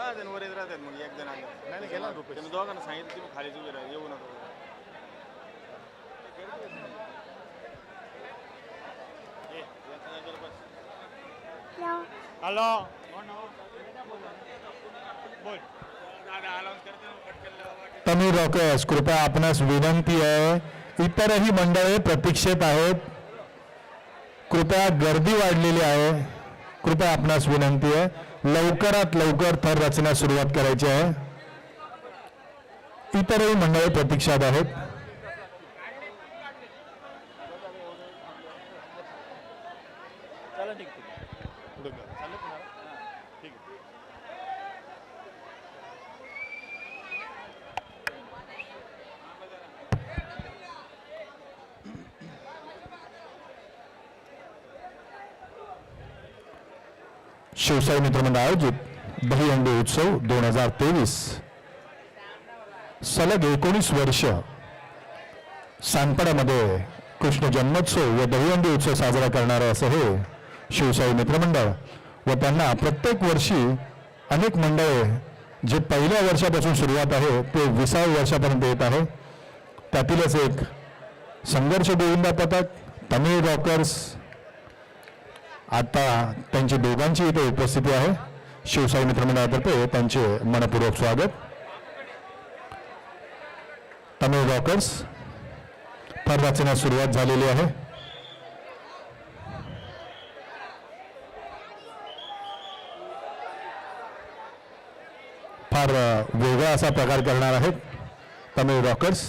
जण वर येत राहतात मग एक जण आलं. नाही गेला ना रुपेश. तुम्ही दोघांना सांगितलं उभे राहा येऊ नका. ए. हॅलो. बोल. तमी रॉकर्स कृपया आपणास विनंती आहे इतरही मंडळे प्रतीक्षेत आहेत. कृपया गर्दी वाढलेली आहे. कृपया आपणास विनंती आहे. लवकरात लवकर थर रचना सुरुवात करायची आहे. इतरही मंडळी प्रतीक्षात आहेत. शिवसाई मित्रमंडळ आयोजित दहीहंडी उत्सव दोन हजार तेवीस. सलग एकोणीस वर्ष सानपाड्यामध्ये कृष्ण जन्मोत्सव व दहीहंडी उत्सव साजरा करणारे असं हे शिवसाई मित्रमंडळ व त्यांना प्रत्येक वर्षी अनेक मंडळे जे पहिल्या वर्षापासून सुरुवात आहे ते विसाव्या वर्षापर्यंत येत आहे. त्यातीलच एक संघर्ष गोविंदा पथक तमिळ रॉकर्स आता त्यांची दोघांची इथे उपस्थिती आहे. शिवसाई मित्रमंडळातर्फे त्यांचे मनपूर्वक स्वागत. तमिळ रॉकर्स फार सुरुवात झालेली आहे. फार वेगळा असा प्रकार करणार आहेत तमिळ रॉकर्स.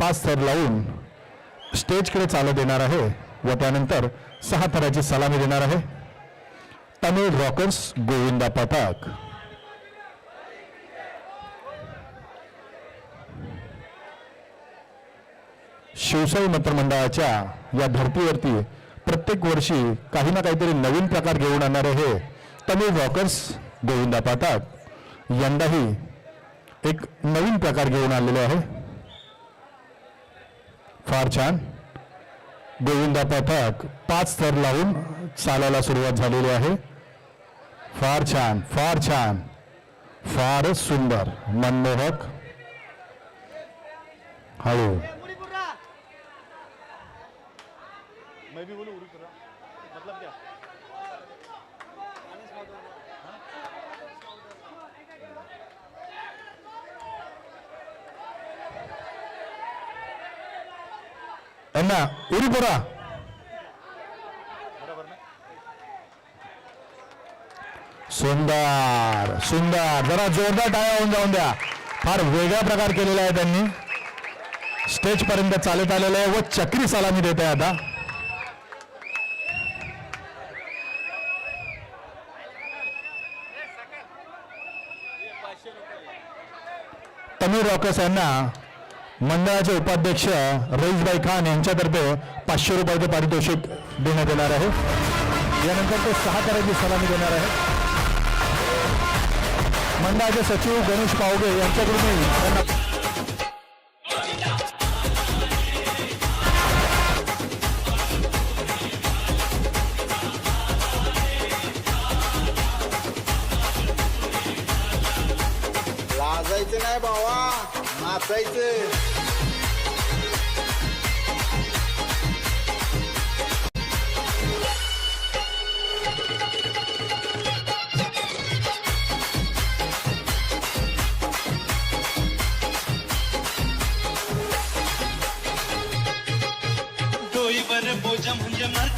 पाच थर लावून स्टेजकडे चालत देणार आहे व त्यानंतर सहा थराची सलामी देणार आहे. तमिळ रॉकर्स गोविंदा पथक. शिवसाई मंत्रमंडळाच्या या धर्तीवरती प्रत्येक वर्षी काही ना काहीतरी नवीन प्रकार घेऊन आणणारे हे तमिळ रॉकर्स गोविंदा पाताक यंदाही एक नवीन प्रकार घेऊन आलेले आहे. फार छान. गोविंदा पथक पाच स्तर लावून चालायला सुरुवात झालेली आहे. फार छान फार छान. फारच सुंदर. मनमोहक. हळू. मैं भी मतलब क्या? अण्णा उरी सुंदर सुंदर जरा जोरदार टाळ्या होऊन जाऊन द्या फार वेगळा प्रकार केलेला आहे त्यांनी. स्टेज पर्यंत चालत आलेलं आहे. व चक्री सलामी देत आहे आता. तमिळ रॉकर्स यांना मंडळाचे उपाध्यक्ष रईसबाई खान यांच्यातर्फे पाचशे रुपयाचे पारितोषिक देण्यात येणार आहे. यानंतर ते सहा तऱ्हेची सलामी देणार आहे. मंडळाचे सचिव गणेश पावगे यांच्याकडूनही त्यांना लाजायचं नाही भावा. চাইছে বোঝা মুঞ্জে মার